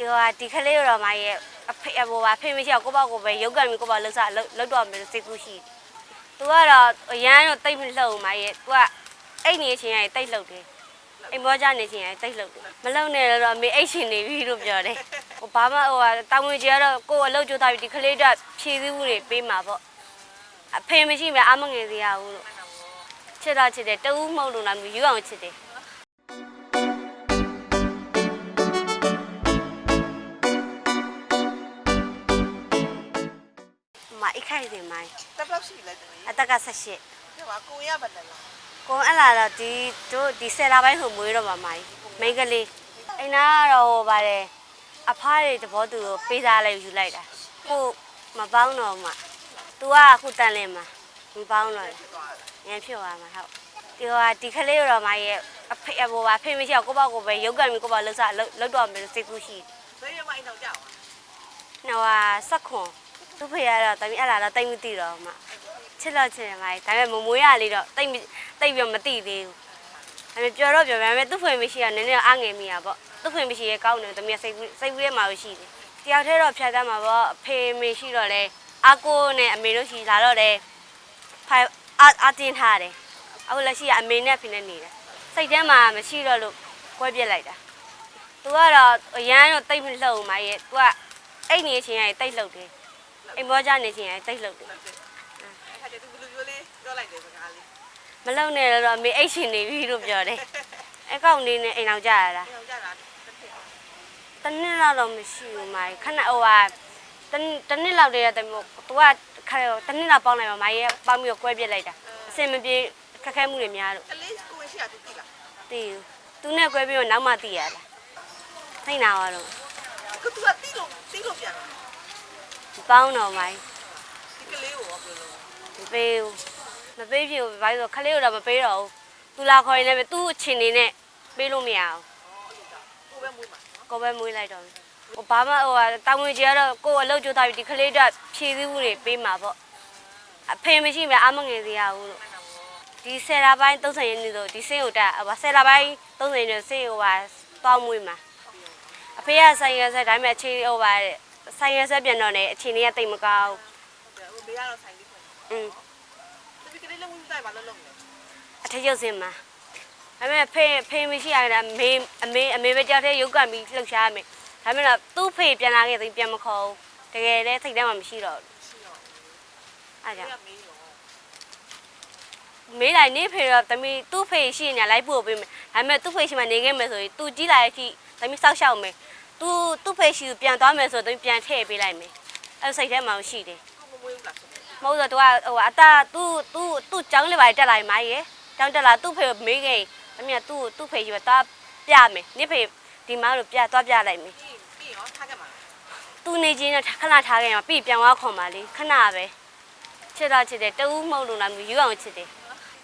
ဒီဟိုဒီကလေးတော်မရဲ့အဖေဟိုပါဖေမရှိအောင်ကိုပေါ့ကိုပဲရုပ်ကံပြီးကိုပေါ့လှုပ်စားလှုပ်လှုပ်တော့မယ်စိတ်ကူးရှိတယ်။ तू ကတော့အရန်တော့တိတ်မလှုပ်ဘူးမရဲ့ तू ကအိတ်နေချင်းရတိတ်လှုပ်တယ်။အိမ်မောကြနေချင်းရတိတ်လှုပ်တယ်။မလှုပ်နဲ့တော့မေအိတ်ရှင်နေပြီလို့ပြောတယ်။ဟိုဘာမှဟိုဟာတာဝန်ကြီးကတော့ကိုယ်အလုပ်ကြိုးစားပြီးဒီကလေးတော့ဖြည့်စည်းမှုတွေပေးမှာပေါ့။အဖေမရှိမှအမငယ်စရာဘူးလို့ချစ်တော့ချစ်တယ်တူးမဟုတ်လို့လားယူအောင်ချစ်တယ် အိတ်ခိုက်တယ်မိုင်းတက်တော့ရှိလိုက်တယ်အသက်က18ဒီမှာကိုရပါလားကိုအဲ့လာတော့ဒီတို့ဒီဆယ်လာပိုင်းဆိုမွေးတော့မှာမိုင်းမိန်းကလေးအိမ်နာကတော့ဟိုပါတယ်အဖားတွေတဘောသူကိုပေးစားလိုက်ယူလိုက်တာကိုမပေါင်းတော့မှ तू ကအခုတန်လင်းမှာမပေါင်းတော့ရန်ဖြစ်သွားမှာဟုတ်ဒီဟိုဒီကလေးတော့မရဲ့အဖေဟိုပါဖေမရှိအောင်ကိုပေါ့ကိုပဲရုပ်ကံပြီးကိုပေါ့လှုပ်စားလှုပ်လှုပ်တော့မယ်စိတ်ကူးရှိတယ်ဘယ်ရမအိမ်တော့ကြောက်။နော်ဟာစက်ခွန် သူ့ဖေရတော့တမီးအဲ့လာတော့တိတ်မသိတော့မှချစ်တော့ချစ်တယ်မိုင်းဒါပေမဲ့မမွေးရလေးတော့တိတ်တိတ်ပြီးမသိသေးဘူး။ဒါပေမဲ့ပြောတော့ပြောပေမဲ့သူ့ဖေမရှိရနည်းနည်းအားငယ်မိတာပေါ့။သူ့ဖေမရှိရကောင်းတယ်တမီးစိတ်စိတ်ဝေးမှာရှိတယ်။တယောက်တည်းတော့ဖြတ်တတ်မှာပေါ့အဖေမေရှိတော့လဲအကိုနဲ့အမေတို့ရှိလာတော့လဲဖိုင်အာတင်ထားတယ်။အခုလက်ရှိကအမေနဲ့ဖေနဲ့နေတယ်။စိတ်ထဲမှာမရှိတော့လို့ကွဲပြစ်လိုက်တာ။ तू ကတော့အရန်တော့တိတ်မလှုပ်ဘူးမရဲ့ तू ကအိတ်နေချင်းရတိတ်လှုပ်တယ် အိမ်မောကြနေချင်းရတိတ်လှုပ်တယ်အဲ့ခါကျသူဘလူးပြောလေးပြောလိုက်တယ်စကားလေးမလှုပ်နဲ့တော့မေအိတ်ရှင်နေပြီလို့ပြောတယ်အကောင့်လေးနဲ့အိမ်အောင်ကြရတာအိမ်တော့ကြတာတစ်ဖက်တနည်းတော့မရှိဘူးမိုင်ခဏဟိုဟာတနတနည်းလောက်တည်းရတယ်မို့ तू ကခါတနည်းလောက်ပေါင်းလိုက်ပါမိုင်ရဲ့ပေါင်းပြီးတော့ကွဲပြစ်လိုက်တာအစင်မပြေခက်ခဲမှုတွေများလို့ကလေးကိုဝင်ရှိရသူတိလားသိဘူး तू နဲ့ကွဲပြီးတော့နောက်မှသိရတာသိနာတော့ကသူကတိလို့တိလို့ပြန်တယ် ပေါင်းတော့မိုင်ဒီကလေးကိုပြောလို့မပေးဘူးမပေးဖြစ်ဘူးဘာလို့လဲခလေးတော့မပေးတော့ဘူး तू လာခေါ်ရင်လည်းသူ့အချင်းနေနဲ့ပေးလို့မရဘူးကိုပဲမွေးမှာနော်ကိုပဲမွေးလိုက်တော့မယ်ဟိုဘာမှဟိုဟာတာဝန်ကြီးကတော့ကိုယ်အလုပ်ကြိုးစားပြီးဒီကလေးတော့ဖြည့်စည်းမှုတွေပေးမှာပေါ့အဖေမရှိမှအမငယ်စရာဘူးလို့ဒီဆယ်လာပိုင်း30ရက်နေ့ဆိုဒီစင်းကိုတက်ဟိုဆယ်လာပိုင်း30ရက်နေ့စင်းဟိုဟာတောင်းမွေးမှာအဖေကဆိုင်ရဆက်ဒါပေမဲ့အခြေဟိုဟာ ဆိုင်ရဆက်ပြန်တော့နေအခြေအနေကတိတ်မကောင်း ဟိုမေကတော့ဆိုင်လေးဖွင့် อืม ဒီကလေးလည်းဝင်တိုင်းမှာလုံးလုံးလေ အထက်ရုပ်စင်းမှာဒါပေမဲ့ဖေဖေမရှိရတာမေအမေအမေပဲကြောက်တဲ့ရုပ်ကပြီးလှုပ်ရှားရမယ်ဒါပေမဲ့တော့သူ့ဖေပြန်လာခဲ့သိပြန်မခေါ်ဘူးတကယ်လည်းစိတ်ထဲမှာမရှိတော့ဘူး ရှိတော့ အားကြောင့် ကမေးတော့ မေးလိုက်နေဖေတော့တမီသူ့ဖေရှိနေလိုက်ပို့ပေးမယ်ဒါပေမဲ့သူ့ဖေရှိမှနေခဲ့မယ်ဆိုရင် तू ကြီးလာတဲ့အထိတမီစောက်ရှောက်မယ် သူသူ့ဖေရှိပြန်သွားမယ်ဆိုတော့ပြန်ထည့်ပေးလိုက်မယ်အဲ့စိတ်ထဲမှာရှိတယ်မဟုတ်တော့သူကဟိုအတာသူသူသူ့ကျောင်းလေးပါတက်လာရင်မရကျောင်းတက်လာသူ့ဖေမေးခဲ့အမေကသူ့သူ့ဖေရွယ်သွားပြမယ်နိဖေဒီမားတို့ပြသွားပြလိုက်မယ်ပြီးရောထားခဲ့မှာသူနေချင်းနဲ့ခဏထားခဲ့မှာပြီးပြန်သွားခေါ်ပါလေခဏပဲချစ်တာချစ်တယ်တူးမှုန့်လို့လားမယူအောင်ချစ်တယ်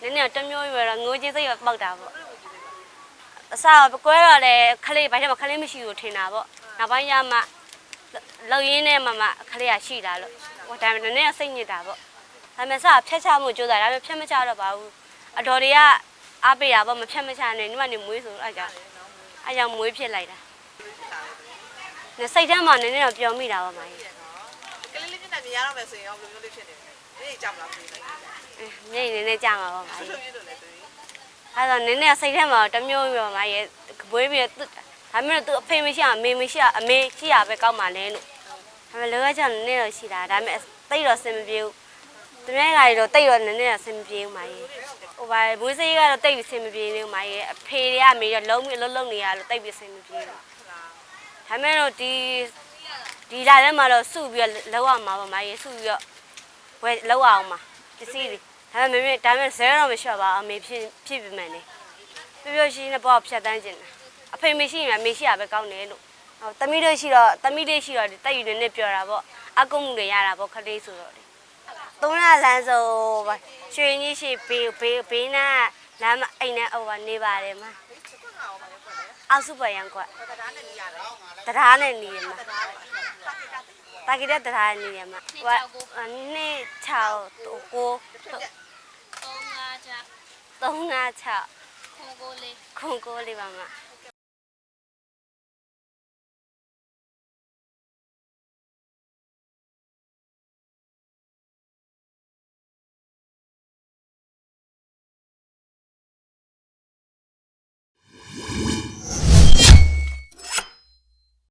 နည်းနည်းတမျိုးရွယ်တော့ငိုချင်းစိတ်ရပောက်တာပေါ့ အစားကွဲတော့လေခလေးဘိုင်းထဲမှာခလေးမရှိဘူးထင်တာပေါ့နောက်ပိုင်းကျမှလောက်ရင်းနဲ့မှမှခလေးကရှိတာလို့ဟိုဒါပေမဲ့နည်းနည်းစိတ်ညစ်တာပေါ့ဒါပေမဲ့စဖြတ်ချမှုကြိုးစားဒါပေမဲ့ဖြတ်မချတော့ပါဘူးအတော်တွေကအားပေးတာပေါ့မဖြတ်မချနဲ့ဒီမှာနေမွေးဆိုအဲ့ကြောင့်အဲ့ကြောင့်မွေးဖြစ်လိုက်တာနဲ့စိတ်ထဲမှာနည်းနည်းတော့ပျော်မိတာပါမကြီးကလေးလေးနဲ့မြင်ရတော့မယ်ဆိုရင်ရောဘယ်လိုမျိုးလေးဖြစ်နေလဲဒီကြမလားဆိုရင်လည်းမျက်ရည်နည်းနည်းကြာမှာပါမဘယ်ကြီးလိုမျိုးလို့လဲဆိုရင် အဲ့တော့နည်းနည်းစိတ်ထဲမှာတစ်မျိုးပဲမကြီးဘွေးပြီးသူဒါမှမဟုတ်သူအဖေမရှိအောင်အမေမရှိအောင်အမေရှိရပဲကောက်မှလဲလို့ဒါပေမဲ့လောကကြောင့်နည်းနည်းတော့ရှိတာဒါပေမဲ့တိတ်တော့စင်မပြေဘူးတမန်ကကြီးတော့တိတ်တော့နည်းနည်းတော့စင်မပြေဘူးမကြီးဟိုပါဘွေးစေးကတော့တိတ်ပြီးစင်မပြေနေဘူးမကြီးအဖေတွေကအမေတော့လုံးပြီးအလုံးလုံးနေရလို့တိတ်ပြီးစင်မပြေဘူးဒါပေမဲ့တော့ဒီဒီလာထဲမှာတော့စုပြီးတော့လောက်အောင်မှာပါမကြီးစုပြီးတော့ဝယ်လောက်အောင်မှာပစ္စည်းတွေ ဒါပေမဲ့ဒါပေမဲ့ဇဲတော့မလျှော့ပါအမေဖြစ်ဖြစ်ပြမှန်တယ်ပြပြရှိနေပေါ့ဖြတ်တန်းကျင်တာအဖေမရှိရင်အမေရှိရပဲကောင်းတယ်လို့ဟောတမီးတို့ရှိတော့တမီးလေးရှိတော့တက်ယူနေနဲ့ပြောတာပေါ့အကုမှုတွေရတာပေါ့ခလေးဆိုတော့လေသုံးလလမ်းဆိုရွှေကြီးရှိဘေးဘေးဘေးနာလမ်းအိမ်နဲ့ဟိုကနေပါတယ်မှာဒီစကွာအောင်ပါလေကွာလေအောက်စုပရန်ကွက်တဒါနဲ့နေရတယ်တရားနဲ့နေရမှာတဒါပါတာကိတဲ့တရားနေရမှာဟိုနှစ်6ကို သုံးငါးချ356ခုံကိုလေးခုံကိုလေးပါမှာ